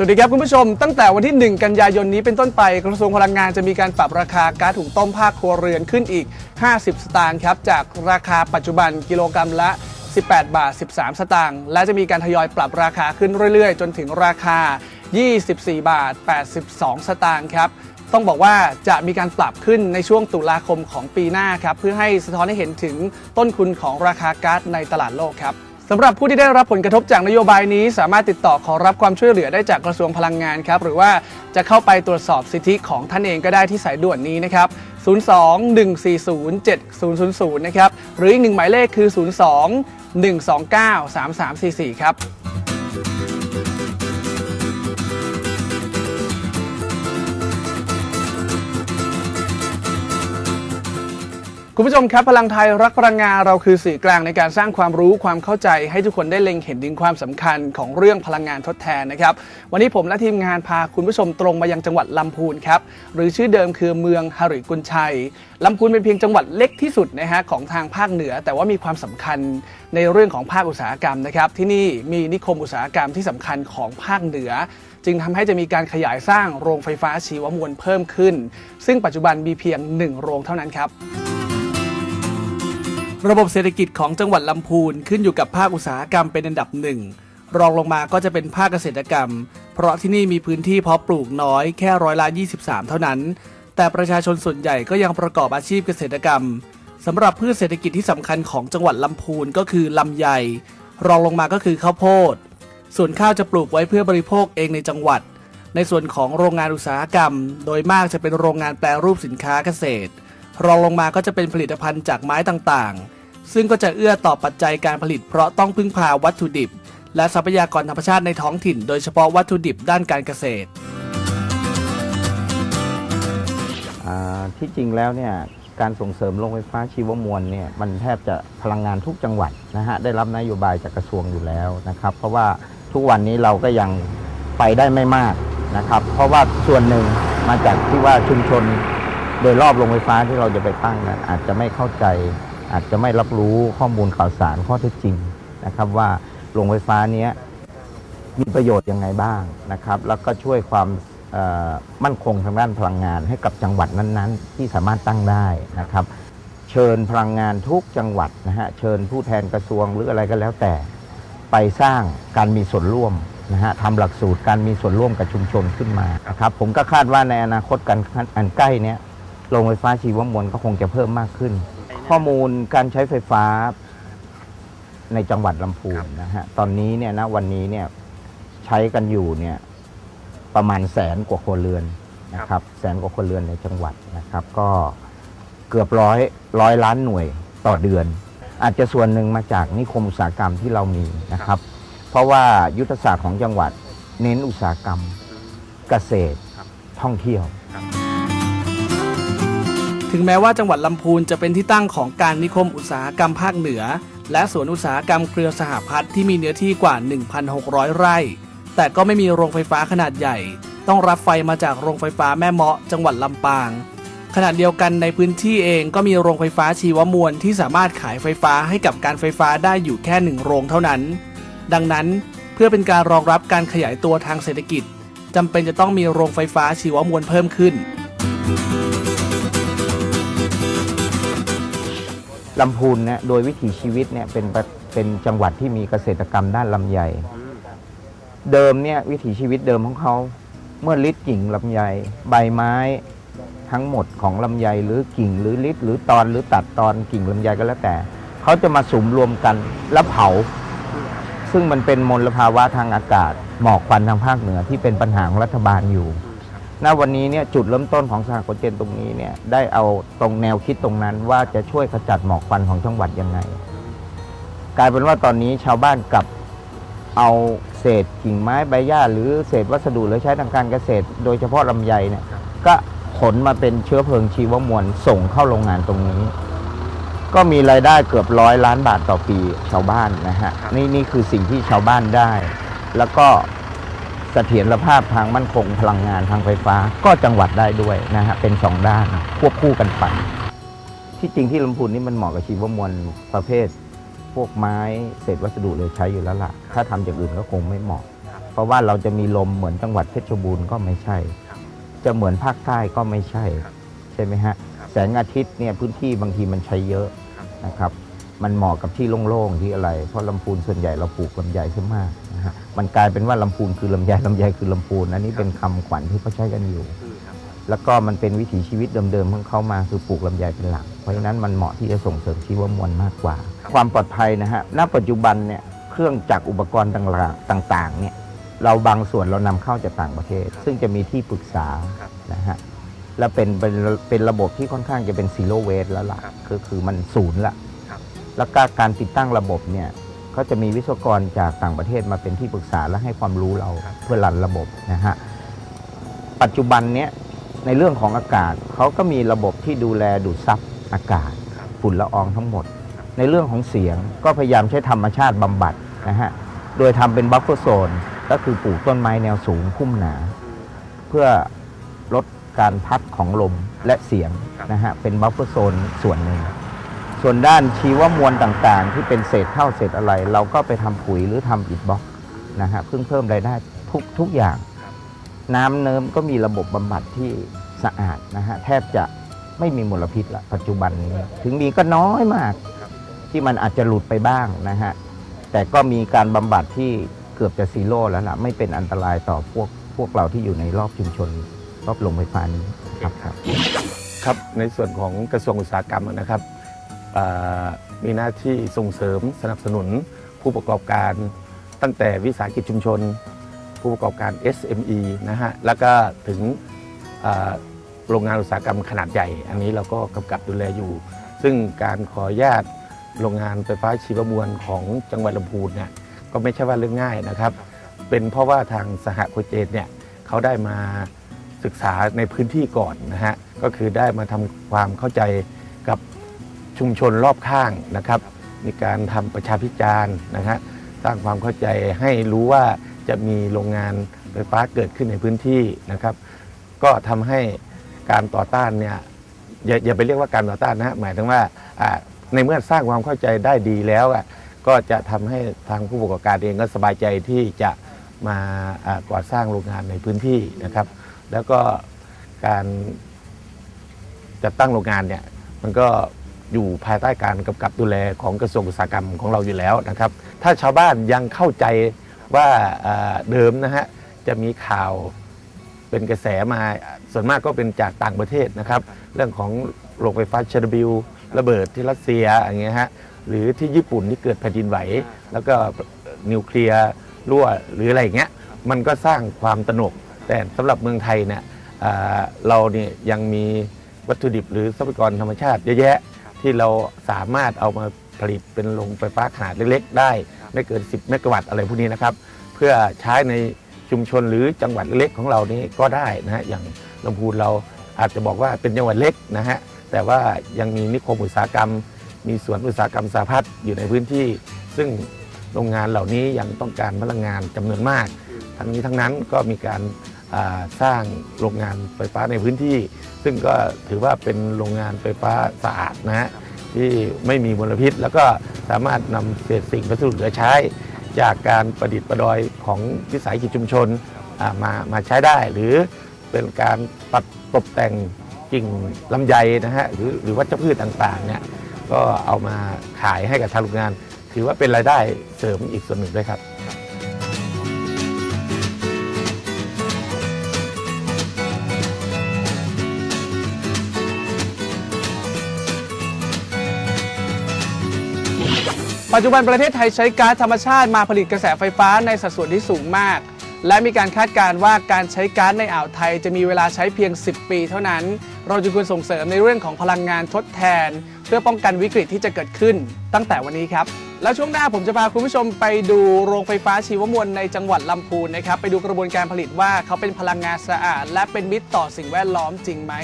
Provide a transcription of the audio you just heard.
สวัสดีครับคุณผู้ชมตั้งแต่วันที่ 1 กันยายนนี้เป็นต้นไปกระทรวงพลังงานจะมีการปรับราคาก๊าซหุงต้มภาคครัวเรือนขึ้นอีก 50 สตางค์ครับจากราคาปัจจุบันกิโลกรัมละ 18 บาท 13 สตางค์และจะมีการทยอยปรับราคาขึ้นเรื่อยๆ จนถึงราคา 24 บาท 82 สตางค์ครับต้องบอกว่าจะมีการปรับขึ้นในช่วงตุลาคมของปีหน้าครับเพื่อให้สะท้อนให้เห็นถึงต้นทุนของราคาก๊าซในตลาดโลกครับ สำหรับผู้ที่ได้รับผลกระทบจากนโยบายนี้ สามารถติดต่อขอรับความช่วยเหลือได้จากกระทรวงพลังงานครับหรือว่าจะเข้าไปตรวจสอบสิทธิของท่านเองก็ได้ที่สายด่วนนี้นะครับ 02-140-7000 นะครับ หรืออีกหนึ่งหมายเลขคือ 02-129-3344 ครับ คุณผู้ชมครับพลังไทยรักพลังงานเราคือสื่อกลางในการสร้างความรู้ความเข้าใจให้ทุกคนได้เล็งเห็นถึงความสำคัญของเรื่องพลังงานทดแทนนะครับ วันนี้ผมและทีมงานพาคุณผู้ชมตรงมายังจังหวัดลำพูนครับ หรือชื่อเดิมคือเมืองหริกุลชัยลำพูนเป็นเพียงจังหวัดเล็กที่สุดนะฮะของทางภาคเหนือ แต่ว่ามีความสำคัญในเรื่องของภาคอุตสาหกรรมนะครับที่นี่มีนิคมอุตสาหกรรมที่สำคัญของภาคเหนือจึงทำให้จะมีการขยายสร้างโรงไฟฟ้าชีวมวลเพิ่มขึ้น ซึ่งปัจจุบันมีเพียงหนึ่งโรงเท่านั้นครับ ระบบเศรษฐกิจของจังหวัดลำพูนขึ้นอยู่กับภาคอุตสาหกรรมเป็นอันดับหนึ่งรองลงมาก็จะเป็นภาคเกษตรกรรม เพราะที่นี่มีพื้นที่เพาะปลูกน้อยแค่ร้อยละ23 เท่านั้น แต่ประชาชนส่วนใหญ่ก็ยังประกอบอาชีพเกษตรกรรมสำหรับพืชเศรษฐกิจที่สำคัญของจังหวัดลำพูนก็คือลำไย รองลงมาก็คือข้าวโพด ส่วนข้าวจะปลูกไว้เพื่อบริโภคเองในจังหวัด ในส่วนของโรงงานอุตสาหกรรม โดยมากจะเป็นโรงงานแปรรูปสินค้าเกษตร รองลงมาก็จะเป็นผลิตภัณฑ์จากไม้ต่างๆ ซึ่งก็จะเอื้อต่อปัจจัยการผลิตเพราะต้องพึ่งพาวัตถุดิบ และทรัพยากรธรรมชาติในท้องถิ่น โดยเฉพาะวัตถุดิบด้านการเกษตร อ่าที่จริงแล้วเนี่ยการส่งเสริมโรงไฟฟ้าชีวมวลเนี่ยมันแทบจะพลังงานทุกจังหวัดนะฮะได้รับนโยบายจากกระทรวงอยู่แล้วนะครับ เพราะว่าทุกวันนี้เราก็ยังไปได้ไม่มากนะครับ เพราะว่าส่วนหนึ่งมาจากที่ว่าชุมชน โดยรอบโรงไฟฟ้าที่เราจะไปตั้งนั้นอาจจะไม่เข้าใจ อาจจะไม่รับรู้ข้อมูลข่าวสารข้อเท็จจริงนะครับว่าโรงไฟฟ้านี้มีประโยชน์ยังไงบ้างนะครับ แล้วก็ช่วยความมั่นคงทางด้านพลังงานให้กับจังหวัดนั้นๆ ที่สามารถตั้งได้นะครับ เชิญพลังงานทุกจังหวัดนะฮะเชิญผู้แทนกระทรวงหรืออะไรก็แล้วแต่ ไปสร้างการมีส่วนร่วมนะฮะทำหลักสูตรการมีส่วนร่วมกับชุมชนขึ้นมานะครับผมก็คาดว่าในอนาคตกันอันใกล้เนี้ย โรงไฟฟ้าชีวมวลก็คงจะเพิ่มมากขึ้น ข้อมูลการใช้ไฟฟ้าในจังหวัดลำพูนนะฮะตอนนี้เนี่ยนะวันนี้เนี่ยใช้กันอยู่เนี่ยประมาณแสนกว่าครัวเรือนนะครับ แสนกว่าครัวเรือนในจังหวัดนะครับ ก็เกือบร้อยร้อยล้านหน่วยต่อเดือน อาจจะส่วนหนึ่งมาจากนิคมอุตสาหกรรมที่เรามีนะครับ เพราะว่ายุทธศาสตร์ของจังหวัดเน้นอุตสาหกรรมเกษตรท่องเที่ยว ถึงแม้ว่าจังหวัดลำพูนจะเป็นที่ตั้งของการนิคมอุตสาหกรรมภาคเหนือ และสวนอุตสาหกรรมเครือสหพัฒน์ที่มีเนื้อที่กว่า 1,600 ไร่ แต่ก็ไม่มีโรงไฟฟ้าขนาดใหญ่ ต้องรับไฟมาจากโรงไฟฟ้าแม่เมาะจังหวัดลำปาง ขณะเดียวกันในพื้นที่เองก็มีโรงไฟฟ้าชีวมวลที่สามารถขายไฟฟ้าให้กับการไฟฟ้าได้อยู่แค่หนึ่งโรงเท่านั้น ดังนั้นเพื่อเป็นการรองรับการขยายตัวทางเศรษฐกิจจำเป็นจะต้องมีโรงไฟฟ้าชีวมวลเพิ่มขึ้น ลำพูนเนี่ยโดยวิถีชีวิตเนี่ยเป็นเป็นจังหวัดที่มีเกษตรกรรมด้านลำไย เดิมเนี่ยวิถีชีวิตเดิมของเขาเมื่อลิดกิ่งลำไย ใบไม้ทั้งหมดของลำไยหรือกิ่งหรือลิดหรือตอนหรือตัดตอนกิ่งลำไยก็แล้วแต่ เขาจะมาสุมรวมกันแล้วเผา ซึ่งมันเป็นมลภาวะทางอากาศ หมอกควันทางภาคเหนือที่เป็นปัญหาของรัฐบาลอยู่ ณวันนี้เนี่ยจุดเริ่มต้นของสหกรณ์เจนตรงนี้เนี่ยได้เอาตรงแนวคิดตรงนั้นว่าจะช่วยขจัดหมอกควันของจังหวัดยังไง กลายเป็นว่าตอนนี้ชาวบ้านกลับเอาเศษกิ่งไม้ใบหญ้าหรือเศษวัสดุหลือใช้ทางการเกษตร โดยเฉพาะลำไยเนี่ยก็ขนมาเป็นเชื้อเพลิงชีวมวลส่งเข้าโรงงานตรงนี้ ก็มีรายได้เกือบร้อยล้านบาทต่อปีชาวบ้านนะฮะนี่นี่คือสิ่งที่ชาวบ้านได้ แล้วก็ เสถียรภาพทางมั่นคงพลังงานทางไฟฟ้า ก็จังหวัดได้ด้วยนะฮะเป็นสองด้านควบคู่กันไปที่จริงที่ลำพูนนี่มันเหมาะกับชีวมวลประเภท พวกไม้เศษวัสดุเลยใช้อยู่แล้วล่ะ ถ้าทำจากอื่นก็คงไม่เหมาะ เพราะว่าเราจะมีลมเหมือนจังหวัดเพชรบูรณ์ก็ไม่ใช่ จะเหมือนภาคใต้ก็ไม่ใช่ ใช่ไหมฮะ แสงอาทิตย์เนี่ยพื้นที่บางทีมันใช้เยอะนะครับ มันเหมาะกับที่โล่งๆที่อะไร เพราะลำพูนส่วนใหญ่เราปลูกลำไยซะมาก นะฮะมันกลายเป็นว่าลำพูนคือลำไยลำไยคือลำพูนอันนี้เป็นคำขวัญที่เขาใช้กันอยู่ แล้วก็มันเป็นวิถีชีวิตเดิมๆของเขามาคือปลูกลำไยเป็นหลัก เพราะฉะนั้นมันเหมาะที่จะส่งเสริมชีวมวลมากกว่า ความปลอดภัยนะฮะณปัจจุบันเนี่ยเครื่องจักรอุปกรณ์ต่างๆเนี่ยเราบางส่วนเรานำเข้าจากต่างประเทศ ซึ่งจะมีที่ปรึกษานะฮะและเป็นเป็นเป็นระบบที่ค่อนข้างจะเป็นซีโร่เวสแล้วล่ะคือคือมันศูนย์ละ แล้วก็การติดตั้งระบบเนี่ย เขาจะมีวิศวกรจากต่างประเทศมาเป็นที่ปรึกษาและให้ความรู้เราเพื่อรันระบบนะฮะปัจจุบันเนี้ยในเรื่องของอากาศเขาก็มีระบบที่ดูแลดูดซับอากาศ ฝุ่นละอองทั้งหมด ในเรื่องของเสียงก็พยายามใช้ธรรมชาติบำบัดนะฮะโดยทำเป็นบัฟเฟอร์โซนก็คือปลูกต้นไม้แนวสูงพุ่มหนา เพื่อลดการพัดของลมและเสียงนะฮะเป็นบัฟเฟอร์โซนส่วนหนึ่ง ส่วนด้านชีวมวลต่างๆ ที่เป็นเศษเท่าเศษอะไร เราก็ไปทำปุ๋ยหรือทำอิฐบล็อกนะฮะเพิ่งเพิ่มรายได้ทุกทุกอย่าง น้ำเนิมก็มีระบบบำบัดที่สะอาดนะฮะแทบจะไม่มีมลพิษละปัจจุบันนี้ถึงมีก็น้อยมากที่มันอาจจะหลุดไปบ้างนะฮะแต่ก็มีการบำบัดที่เกือบจะซีโร่แล้วล่ะไม่เป็นอันตรายต่อพวกพวกเราที่อยู่ในรอบชุมชน รอบโรงไฟฟ้านี้ครับครับ ครับในส่วนของกระทรวงอุตสาหกรรมนะครับ มีหน้าที่ส่งเสริมสนับสนุนผู้ประกอบการ ตั้งแต่วิสาหกิจชุมชน ผู้ประกอบการ SME นะฮะแล้วก็ถึงโรงงานอุตสาหกรรมขนาดใหญ่ อันนี้เราก็กำกับดูแลอยู่ ซึ่งการขออนุญาตโรงงานไฟฟ้าชีวมวลของจังหวัดลำพูนเนี่ยก็ไม่ใช่ว่าเรื่องง่ายนะครับ เป็นเพราะว่าทางสหโคเจนเนี่ยเขาได้มาศึกษาในพื้นที่ก่อนนะฮะก็คือได้มาทำความเข้าใจ ชุมชนรอบข้างนะครับมีการทำประชาพิจารณ์นะฮะสร้างความเข้าใจให้รู้ว่าจะมีโรงงานไฟฟ้าเกิดขึ้นในพื้นที่นะครับ ก็ทำให้การต่อต้านเนี่ยอย่าอย่าไปเรียกว่าการต่อต้านนะหมายถึงว่าในเมื่อสร้างความเข้าใจได้ดีแล้วก็จะทำให้ทางผู้ประกอบการเองก็สบายใจที่จะมาอ่าก่อสร้างโรงงานในพื้นที่นะครับ แล้วก็การจัดตั้งโรงงานเนี่ยมันก็ อยู่ภายใต้การกำกับดูแลของกระทรวงอุตสาหกรรมของเราอยู่แล้วนะครับ ถ้าชาวบ้านยังเข้าใจว่าเดิมนะฮะจะมีข่าวเป็นกระแสมาส่วนมากก็เป็นจากต่างประเทศนะครับ เรื่องของโรงไฟฟ้าเชอร์บิลระเบิดที่รัสเซียอย่างเงี้ยฮะหรือที่ญี่ปุ่นที่เกิดแผ่นดินไหว แล้วก็นิวเคลียร์รั่วหรืออะไรอย่างเงี้ยมันก็สร้างความตนก แต่สำหรับเมืองไทยเนี่ยเราเนี่ยยังมีวัตถุดิบหรือทรัพยากรธรรมชาติเยอะแยะ ที่เราสามารถเอามาผลิตเป็นโรงไฟฟ้าขนาดเล็กๆ ได้ ไม่เกิน 10 เมกะวัตต์อะไรพวกนี้นะครับ เพื่อใช้ในชุมชนหรือจังหวัดเล็กๆของเรานี่ก็ได้นะฮะอย่างลำพูนเราอาจจะบอกว่าเป็นจังหวัดเล็กนะฮะแต่ว่ายังมีนิคมอุตสาหกรรม มีสวนอุตสาหกรรมสาพัฒน์อยู่ในพื้นที่ ซึ่งโรงงานเหล่านี้ยังต้องการพลังงานจำนวนมาก ทั้งนี้ทั้งนั้นก็มีการอ่า สร้างโรงงานไฟฟ้าในพื้นที่ ซึ่งก็ถือว่าเป็นโรงงานไฟฟ้าสะอาดนะฮะที่ไม่มีมลพิษ แล้วก็สามารถนำเศษสิ่งวัสดุเหลือใช้ จากการประดิษฐ์ประดอยของวิสาหกิจชุมชนมามาใช้ได้ หรือเป็นการตัดตกแต่งกิ่งลำไยนะฮะหรือหรือวัชพืชต่างๆเนี่ยก็เอามาขายให้กับทางโรงงาน ถือว่าเป็นรายได้เสริมอีกส่วนหนึ่งด้วยครับ ปัจจุบันประเทศไทยใช้ก๊าซธรรมชาติมาผลิตกระแสไฟฟ้าในสัดส่วนที่สูงมาก และมีการคาดการณ์ว่าการใช้ก๊าซในอ่าวไทยจะมีเวลาใช้เพียง 10 ปีเท่านั้น เราจึงควรส่งเสริมในเรื่องของพลังงานทดแทน เพื่อป้องกันวิกฤตที่จะเกิดขึ้นตั้งแต่วันนี้ครับ แล้วช่วงหน้าผมจะพาคุณผู้ชมไปดูโรงไฟฟ้าชีวมวลในจังหวัดลำพูนนะครับไปดูกระบวนการผลิตว่าเขาเป็นพลังงานสะอาด และเป็นมิตรต่อสิ่งแวดล้อมจริงไหม